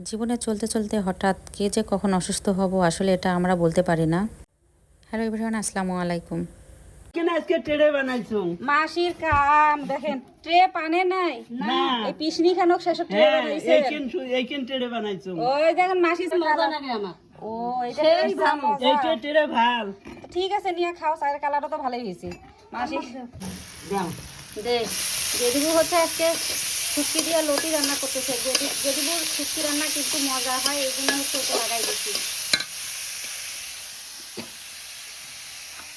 জীবনে চলতে চলতে হঠাৎ কে যে কখন অসুস্থ হব আসলে এটা আমরা বলতে পারি না হ্যালো এভরিওয়ান আসসালামু আলাইকুম কেন আজকে টেড়ে বানাইছো মাসির কাম দেখেন ট্রে পানে নাই না এই পিসনি খানক শেষ ট্রে হ্যাঁ বানাইছে এইখান এইখান টেড়ে বানাইছো ওই দেখেন মাসি মজা লাগে আমার ও এটা সেই মজা এইটা টেড়ে ভালো ঠিক আছে নিয়ে খাও চায়ের কালারটা তো ভালোই হয়েছে মাসি দে যেদিবু হচ্ছে আজকে শুটকি দিয়ে লতি রান্না করতেছে। যদি যেদিবু শুটকি রান্না কিন্তু মজা হয় এই জন্য হচ্ছে ওকে লাগাই দিচ্ছি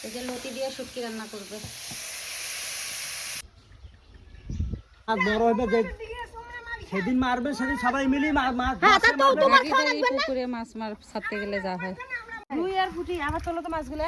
এই যে লতি দিয়ে শুটকি রান্না করবে। আর বড় হবে যে সেদিন মারবে সেদিন সবাই মিলি মাছ মাছ পুকুরে মাছ মার ছাড়তে গেলে যা হয়। রুই আর পুঁটি আবার তোলো তো মাছগুলো।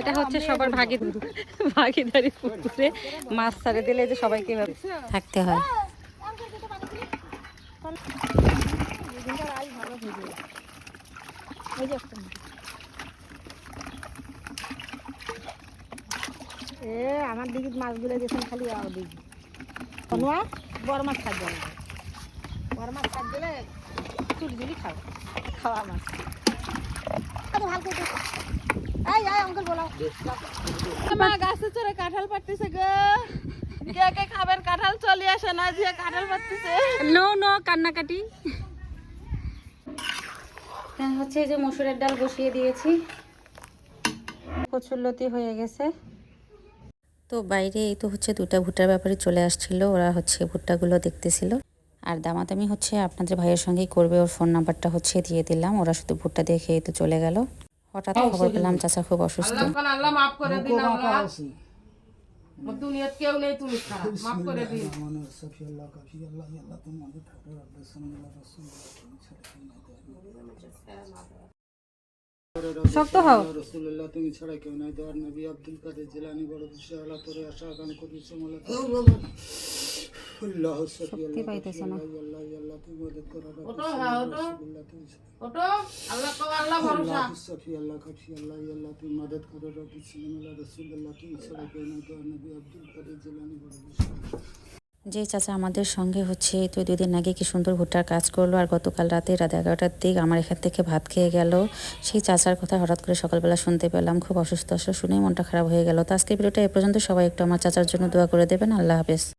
এটা হচ্ছে সবার ভাগিদারি ভাগিদারি পুকুরে মাছ ছাড়ে দিলে যে সবাইকে থাকতে হয়। এ, আমার দিকে মাছগুলো দিয়েছেন খালি আর দিকে কনুয়া বড় মাছ খাদ্য বড় মাছ খাদ্য দিলে চুলি খাও। খাওয়া মাছ। মা গাছে চড়ে কাঁঠাল পাড়তেছে গো। কে খাবেন? কাঁঠাল চলে আসে না যে কাঁঠাল পাড়তেছে। নো নো কান্নাকাটি। হচ্ছে যে মসুরের ডাল বসিয়ে দিয়েছি। কচুরলতি হয়ে গেছে। তো বাইরে এই তো হচ্ছে দুটা ভুট্টার ব্যাপারে চলে আসছিল ওরা হচ্ছে ভুট্টাগুলো দেখতেছিল। আর দামাদামি হচ্ছে আপনাদের ভাইয়ের সঙ্গেই করবে ওর ফোন নাম্বারটা হচ্ছে দিয়ে দিলাম ওরা শুধু ভুট্টা দেখে এই তো চলে গেল। হঠাৎ খবর পেলাম চাচা খুব অসুস্থ। আল্লাহ মাফ করে দিন আল্লাহ দুনিয়াত কেউ নেই তুমি খারাপ। মাফ করে দিন। শক্ত হও। রসুল্লাহ তুমি ছাড়া কেউ নাই। নবী আব্দুল কাদের জেলানি বড় দুশে আল্লাহ তোরে আশা সমলা আল্লাহ পাইতেছে না। যে চাচা আমাদের সঙ্গে হচ্ছে তো দুদিন আগে কি সুন্দর ভুট্টার কাজ করল আর গতকাল রাতে রাত এগারোটার দিক আমার এখান থেকে ভাত খেয়ে গেল। সেই চাচার কথা হঠাৎ করে সকালবেলা শুনতে পেলাম খুব অসুস্থ অসুস্থ শুনেই মনটা খারাপ হয়ে গেল। তো আজকের ভিডিওটা এ পর্যন্ত। সবাই একটু আমার চাচার জন্য দোয়া করে দেবেন। আল্লাহ হাফেজ।